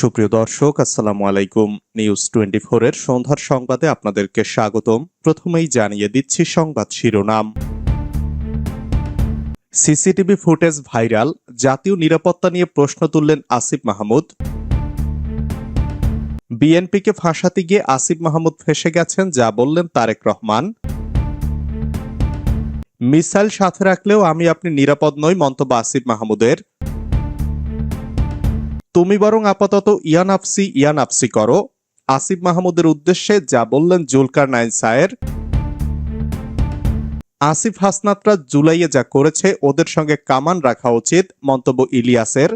সুপ্রিয় দর্শক, আসসালামু আলাইকুম। নিউজ টোয়েন্টি এর সন্ধ্যার সংবাদে আপনাদেরকে স্বাগতম। প্রথমেই জানিয়ে দিচ্ছি সংবাদ শিরোনাম। সিসিটিভি ফুটেজ ভাইরাল, জাতীয় নিরাপত্তা নিয়ে প্রশ্ন তুললেন আসিফ মাহমুদ। বিএনপিকে ফাঁসাতে গিয়ে আসিফ মাহমুদ ফেসে গেছেন, যা বললেন তারেক রহমান। মিসাইল সাথে রাখলেও আমি আপনি নিরাপদ নই, মন্তব্য আসিফ মাহমুদের। তুমি বরং আপাতত ইয়ান আফসি ইয়ান আফসি করো। আসিফ মাহমুদের উদ্দেশ্যে যা বললেন জুলকার নাইন সায়ের। আসিফ হাসনাতরা জুলাইয়ে যা করেছে, ওদের সঙ্গে কামান রাখা উচিত, মন্তব্য ইলিয়াসের।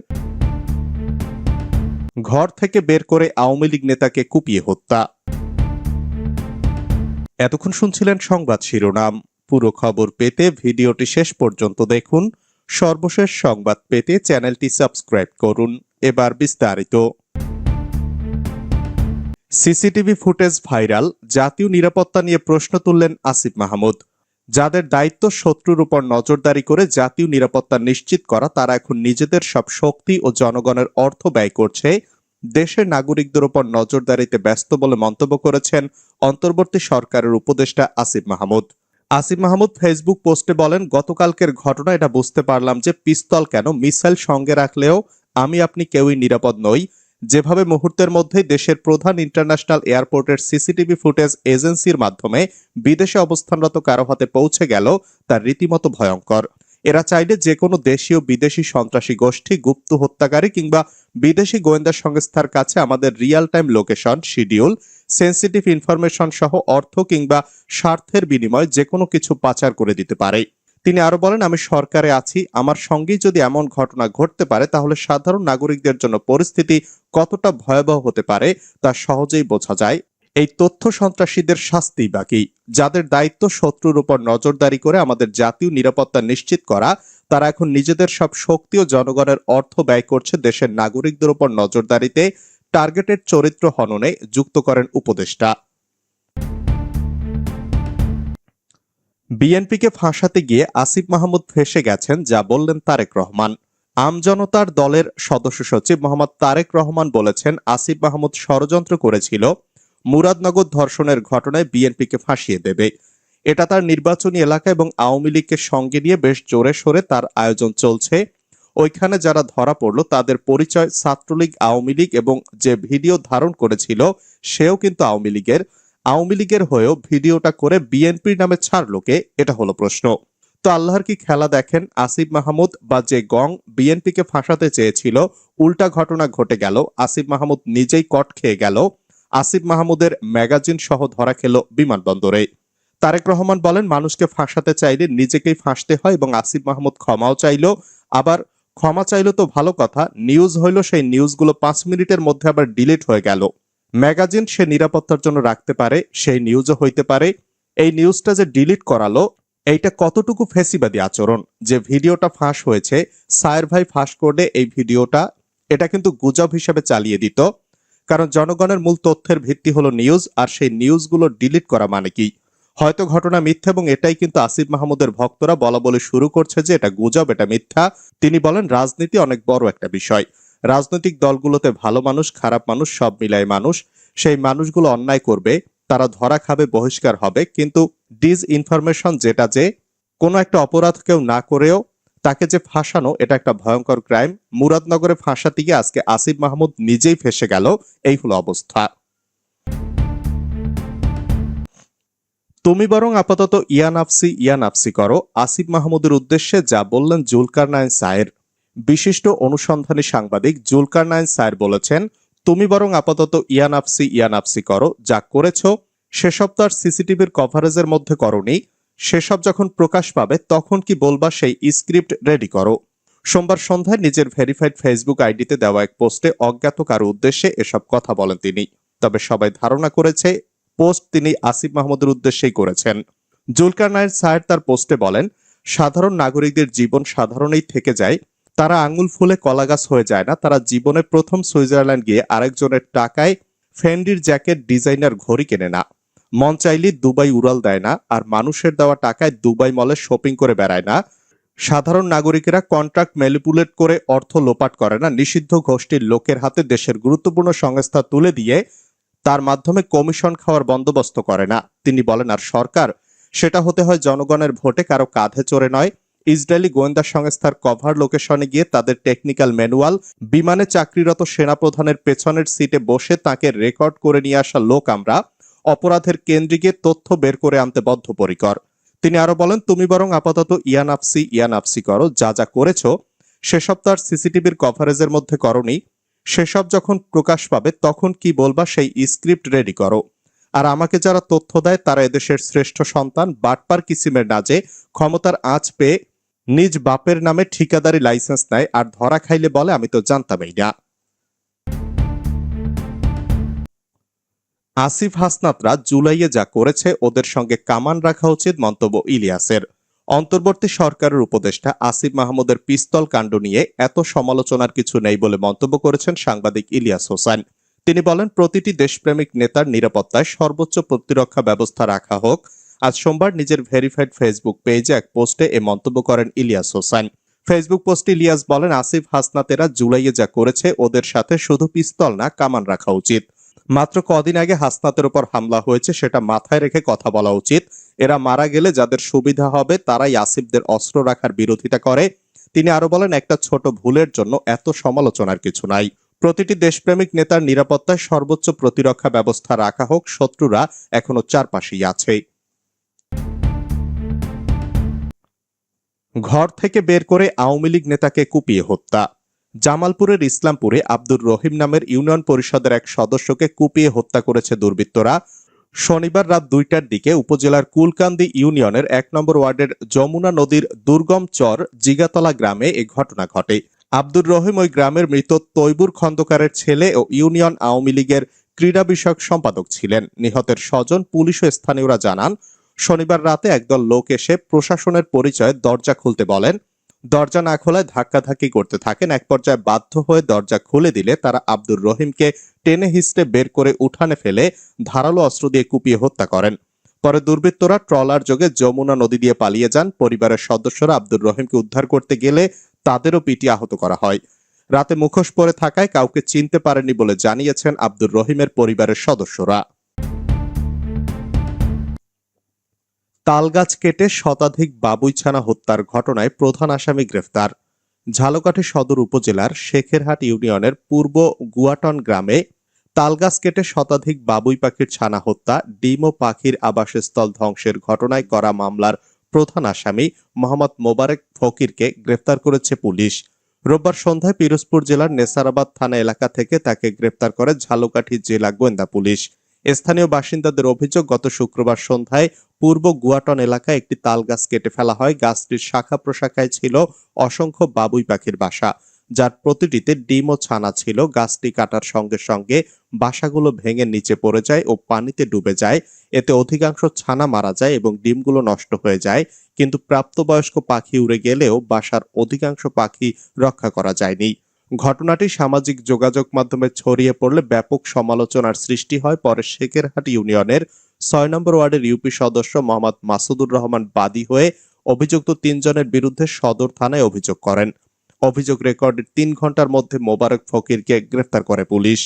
ঘর থেকে বের করে আওয়ামী লীগ নেতাকে কুপিয়ে হত্যা। এতক্ষণ শুনছিলেন সংবাদ শিরোনাম। পুরো খবর পেতে ভিডিওটি শেষ পর্যন্ত দেখুন। সর্বশেষ সংবাদ পেতে চ্যানেলটি সাবস্ক্রাইব করুন। এবার বিস্তারিত। সিসিটিভি ফুটেজ ভাইরাল, জাতীয় নিরাপত্তা নিয়ে প্রশ্ন তুললেন আসিফ মাহমুদ। যাদের দায়িত্ব শত্রুর উপর নজরদারি করে জাতীয় নিরাপত্তা নিশ্চিত করা, তারা এখন নিজেদের সব শক্তি ও জনগণের অর্থ ব্যয় করছে। দেশের নাগরিকদের উপর নজরদারিতে ব্যস্ত বলে মন্তব্য করেছেন অন্তর্বর্তী সরকারের উপদেষ্টা আসিফ মাহমুদ। আসিফ মাহমুদ ফেসবুক পোস্টে বলেন, গতকালকের ঘটনা, এটা বুঝতে পারলাম যে পিস্তল কেন মিসাইল সঙ্গে রাখলেও আমি আপনি কেউই নিরাপদ নই। যেভাবে মুহূর্তের মধ্যেই দেশের প্রধান ইন্টারন্যাশনাল এয়ারপোর্টের সিসিটিভি ফুটেজ এজেন্সির মাধ্যমে বিদেশে অবস্থানরত কারও হাতে পৌঁছে গেল তার রীতিমতো ভয়ঙ্কর। এরা চাইলে যে কোনো দেশীয় বিদেশি সন্ত্রাসী, গোষ্ঠী, গুপ্ত হত্যাকারী কিংবা বিদেশি গোয়েন্দা সংস্থার কাছে আমাদের real time location schedule sensitive information সহ অর্থ কিংবা স্বার্থের বিনিময়ে যে কোনো কিছু পাচার করে দিতে পারে। তিনি আরও বলেন, আমি সরকারে আছি, আমার সঙ্গেই যদি এমন ঘটনা ঘটতে পারে, তাহলে সাধারণ নাগরিকদের জন্য পরিস্থিতি কতটা ভয়াবহ হতে পারে তা সহজেই বোঝা যায়। এই তথ্য সন্ত্রাসীদের শাস্তি বাকি। যাদের দায়িত্ব শত্রুর উপর নজরদারি করে আমাদের জাতীয় নিরাপত্তা নিশ্চিত করা, তারা এখন নিজেদের সব শক্তি ও জনগণের অর্থ ব্যয় করছে দেশের নাগরিকদের উপর নজরদারিতে টার্গেটের চরিত্র হননে যুক্ত করেন উপদেষ্টা। বিএনপিকে ফাঁসাতে গিয়ে আসিফ মাহমুদ ফেসে গেছেন, যা বললেন তারেক রহমান। আমজনতার দলের সদস্য সচিব মোহাম্মদ তারেক রহমান বলেছেন, আসিফ মাহমুদ ষড়যন্ত্র করেছিল মুরাদনগর ধর্ষণের ঘটনায় বিএনপিকে ফাঁসিয়ে দেবে। এটা তার নির্বাচনী এলাকা এবং আওয়ামী লীগকে সঙ্গে নিয়ে বেশ জোরে সোরে তার আয়োজন চলছে। ওইখানে যারা ধরা পড়ল, তাদের পরিচয় ছাত্রলীগ, আওয়ামী লীগ এবং যে ভিডিও ধারণ করেছিল, সেও কিন্তু আওয়ামী লীগের। আওয়ামী লীগের হয়েও ভিডিওটা করে বিএনপির নামে ছাড়লো কে, এটা হলো প্রশ্ন। তো আল্লাহর কি খেলা দেখেন? আসিফ মাহমুদ বা যে গং বিএনপিকে ফাঁসাতে চেয়েছিল, উল্টা ঘটনা ঘটে গেল। আসিফ মাহমুদ নিজেই কট খেয়ে গেল। আসিফ মাহমুদের ম্যাগাজিন সহ ধরা খেল বিমানবন্দরে। তারেক রহমান বলেন, মানুষকে ফাঁসাতে চাইলে নিজেকেই ফাঁসতে হয় এবং আসিফ মাহমুদ ক্ষমাও চাইলো। আবার, ক্ষমা চাইলো তো ভালো কথা, নিউজ হইল সেই নিউজগুলো পাঁচ মিনিটের মধ্যে আবার ডিলিট হয়ে গেল। ম্যাগাজিন সে নিরাপত্তার জন্য রাখতে পারে, সেই নিউজও হইতে পারে। এই নিউজটা যে ডিলিট করালো, এইটা কতটুকু ফেসিবাদী আচরণ? যে ভিডিওটা ফাঁস হয়েছে, সায়ের ভাই ফাঁস করলে এই ভিডিওটা, এটা কিন্তু গুজব হিসেবে চালিয়ে দিত। কারণ জনগণের মূল তথ্যের ভিত্তি হলো নিউজ, আর সেই নিউজগুলো ডিলিট করা মানে কি? হয়তো ঘটনা মিথ্যা এবং এটাই কিন্তু আসিফ মাহমুদের ভক্তরা বলা বলে শুরু করছে যে এটা গুজব, এটা মিথ্যা। তিনি বলেন, রাজনীতি অনেক বড় একটা বিষয়। রাজনৈতিক দলগুলোতে ভালো মানুষ, খারাপ মানুষ, সব মিলাই মানুষ। সেই মানুষগুলো অন্যায় করবে, তারা ধরা খাবে, বহিষ্কার হবে। কিন্তু ডিজ ইনফরমেশন যেটা যে, কোনো একটা অপরাধ কেউ না করেও তাকে যে ফাঁসানো, এটা একটা ভয়ঙ্কর ক্রাইম। মুরাদনগরে ফাঁসাতে গিয়ে আজকে আসিফ মাহমুদ নিজেই ফেসে গেল। এই হলো অবস্থা। তুমি বরং আপাতত ইয়ান আফসি ইয়ান আফসি করো। আসিফ মাহমুদের উদ্দেশ্যে যা বললেন জুলকার নাইন সায়ের। বিশিষ্ট অনুসন্ধানী সাংবাদিক জুলকার নাইন সায়ের বলেছেন, তুমি বরং আপাতত ইয়ান আফসি ইয়ান আফসি করো। যা করেছ, সেসব তো আর সিসিটিভির কভারেজের মধ্যে করনি। সেসব যখন প্রকাশ পাবে, তখন কি বলবা সেই স্ক্রিপ্ট রেডি করো? সোমবার সন্ধ্যায় নিজের ভেরিফাইড ফেসবুক আইডিতে দেওয়া এক পোস্টে অজ্ঞাত কারও উদ্দেশ্যে এসব কথা বলেন তিনি। তবে সবাই ধারণা করেছে পোস্ট তিনি আসিফ মাহমুদের উদ্দেশ্যেই করেছেন। জুলকার নায়ের সায়ের তার পোস্টে বলেন, সাধারণ নাগরিকদের জীবন সাধারণেই থেকে যায়। তারা আঙুল ফুলে কলাগাছ হয়ে যায় না। তারা জীবনে প্রথম সুইজারল্যান্ড গিয়ে আরেকজনের টাকায় ফেন্ডির জ্যাকেট ডিজাইনার ঘড়ি কেনে না। মন চাইলে দুবাই উড়াল দেয় না, আর মানুষের দেওয়া টাকায় দুবাই মলে শপিং করে বেড়ায় না। সাধারণ নাগরিকেরা কন্ট্রাক্ট ম্যালিপুলেট করে অর্থ লোপাট করে না। নিষিদ্ধ গোষ্ঠীর লোকের হাতে দেশের গুরুত্বপূর্ণ সংস্থা তুলে দিয়ে তার মাধ্যমে কমিশন খাওয়ার বন্দোবস্ত করে না। তিনি বলেন, আর সরকার, সেটা হতে হয় জনগণের ভোটে, কারও কাঁধে চড়ে নয়। ইসরায়েলি গোয়েন্দা সংস্থার কভার লোকেশনে গিয়ে তাদের টেকনিক্যাল ম্যানুয়াল, বিমানে চাকরিরত সেনাপ্রধানের পেছনের সিটে বসে তাকে রেকর্ড করে নিয়ে আসা লোক আমরা। অপরাধের কেন্দ্রিকে তথ্য বের করে আনতে বদ্ধপরিকর। তিনি আরও বলেন, তুমি বরং আপাতত ইয়ানাফসি ইয়ানাফসি করো, যা যা করেছ, সেসব তার সিসিটিভির কভারেজের মধ্যে করনি। সেসব যখন প্রকাশ পাবে, তখন কি বলবা, সেই স্ক্রিপ্ট রেডি করো। আর আমাকে যারা তথ্য দেয়, তারা এদেশের শ্রেষ্ঠ সন্তান, বাটপার কিসিমের নাজে ক্ষমতার আঁচ পেয়ে নিজ বাপের নামে ঠিকাদারি লাইসেন্স নেয়, আর ধরা খাইলে বলে, আমি তো জানতামই না। আসিফ হাসনাতরা জুলাইয়ে যা করেছে, ওদের সঙ্গে কামান রাখা উচিত মন্তব্য ইলিয়াসের। অন্তর্বর্তী সরকারের উপদেষ্টা আসিফ মাহমুদের পিস্তল কাণ্ড নিয়ে এত সমালোচনার কিছু নেই বলে মন্তব্য করেছেন সাংবাদিক ইলিয়াস হোসেন। তিনি বলেন, প্রতিটি দেশপ্রেমিক নেতার নিরাপত্তায় সর্বোচ্চ প্রতিরক্ষা ব্যবস্থা রাখা হোক। আজ সোমবার নিজের ভেরিফাইড ফেসবুক পেজে এক পোস্টে এ মন্তব্য করেন ইলিয়াস হোসেন। ফেসবুক পোস্টে ইলিয়াস বলেন, আসিফ হাসনাতেরা জুলাইয়ে যা করেছে, ওদের সাথে শুধু পিস্তল না, কামান রাখা উচিত। মাত্র কদিন আগে হাসনাতের উপর হামলা হয়েছে, সেটা মাথায় রেখে কথা বলা উচিত। এরা মারা গেলে যাদের সুবিধা হবে, তারাই আসিফদের অস্ত্র রাখার বিরোধিতা করে। তিনি আরও বলেন, একটা ছোট ভুলের জন্য এত সমালোচনার কিছু নাই। প্রতিটি দেশপ্রেমিক নেতার নিরাপত্তায় সর্বোচ্চ প্রতিরক্ষা ব্যবস্থা রাখা হোক, শত্রুরা এখনও চারপাশেই আছে। ঘর থেকে বের করে আওয়ামী লীগ নেতাকে কুপিয়ে হত্যা। জামালপুরের ইসলামপুরে আব্দুর রহিম নামের ইউনিয়ন পরিষদের এক সদস্যকে কুপিয়ে হত্যা করেছে দুর্বৃত্তরা। শনিবার রাত দুইটার দিকে উপজেলার কুলকান্দি ইউনিয়নের এক নম্বর ওয়ার্ডের যমুনা নদীর দুর্গম চর জিগাতলা গ্রামে এ ঘটনা ঘটে। আব্দুর রহিম ওই গ্রামের মৃত তৈবুর খন্দকারের ছেলে ও ইউনিয়ন আওয়ামী লীগের ক্রীড়া বিষয়ক সম্পাদক ছিলেন। নিহতের স্বজন পুলিশ ও স্থানীয়রা জানান, শনিবার রাতে একদল লোক এসে প্রশাসনের পরিচয়ে দরজা খুলতে বলেন দরজা না খোলায় ধাক্কাধাক্কি করতে থাকেন। এক পর্যায়ে বাধ্য হয়ে দরজা খুলে দিলে তারা আব্দুর রহিমকে টেনে হিস্টে বের করে উঠানে ফেলে ধারালো অস্ত্র দিয়ে কুপিয়ে হত্যা করেন। পরে দুর্বৃত্তরা ট্রলার যোগে যমুনা নদী দিয়ে পালিয়ে যান। পরিবারের সদস্যরা আব্দুর রহিমকে উদ্ধার করতে গেলে তাদেরও পিটি আহত করা হয়। রাতে মুখোশ পরে থাকায় কাউকে চিনতে পারেনি বলে জানিয়েছেন আব্দুর রহিমের পরিবারের সদস্যরা। তালগাছ কেটে শতাধিক বাবুইছানা হত্যার ঘটনায় প্রধান আসামি গ্রেফতার। ঝালকাঠি সদর উপজেলার শেখেরহাট ইউনিয়নের পূর্ব গুয়াটন গ্রামে তালগাছ কেটে শতাধিক বাবুই পাখির ছানা হত্যা, ডিম ও পাখির আবাসস্থল ধ্বংসের ঘটনায় করা মামলার প্রধান আসামি মোহাম্মদ মোবারক ফকিরকে গ্রেফতার করেছে পুলিশ। রোববার সন্ধ্যায় পিরোজপুর জেলার নেসারাবাদ থানা এলাকা থেকে তাকে গ্রেফতার করে ঝালকাঠি জেলা গোয়েন্দা পুলিশ। স্থানীয় বাসিন্দাদের অভিযোগ, গত শুক্রবার সন্ধ্যায় পূর্ব গুয়াটন এলাকায় একটি তাল গাছ কেটে ফেলা হয়। গাছটির শাখা প্রশাখায় ছিল অসংখ্য বাবুই পাখির বাসা, যার প্রতিটিতে ডিম ও ছানা ছিল। গাছটি কাটার সঙ্গে সঙ্গে বাসাগুলো ভেঙে নিচে পড়ে যায় ও পানিতে ডুবে যায়। এতে অধিকাংশ ছানা মারা যায় এবং ডিমগুলো নষ্ট হয়ে যায়। কিন্তু প্রাপ্তবয়স্ক পাখি উড়ে গেলেও বাসার অধিকাংশ পাখি রক্ষা করা যায়নি। ঘটনাটি সামাজিক যোগাযোগ মাধ্যমে ছড়িয়ে পড়লে ব্যাপক সমালোচনার সৃষ্টি হয় পরে শেখেরহাট ইউনিয়নের ছয় নম্বর ওয়ার্ডের ইউপি সদস্য মোহাম্মদ মাসুদুর রহমান বাদী হয়ে অভিযুক্ত তিনজনের বিরুদ্ধে সদর থানায় অভিযোগ করেন। অভিযোগ রেকর্ডের তিন ঘণ্টার মধ্যে মোবারক ফকিরকে গ্রেফতার করে পুলিশ।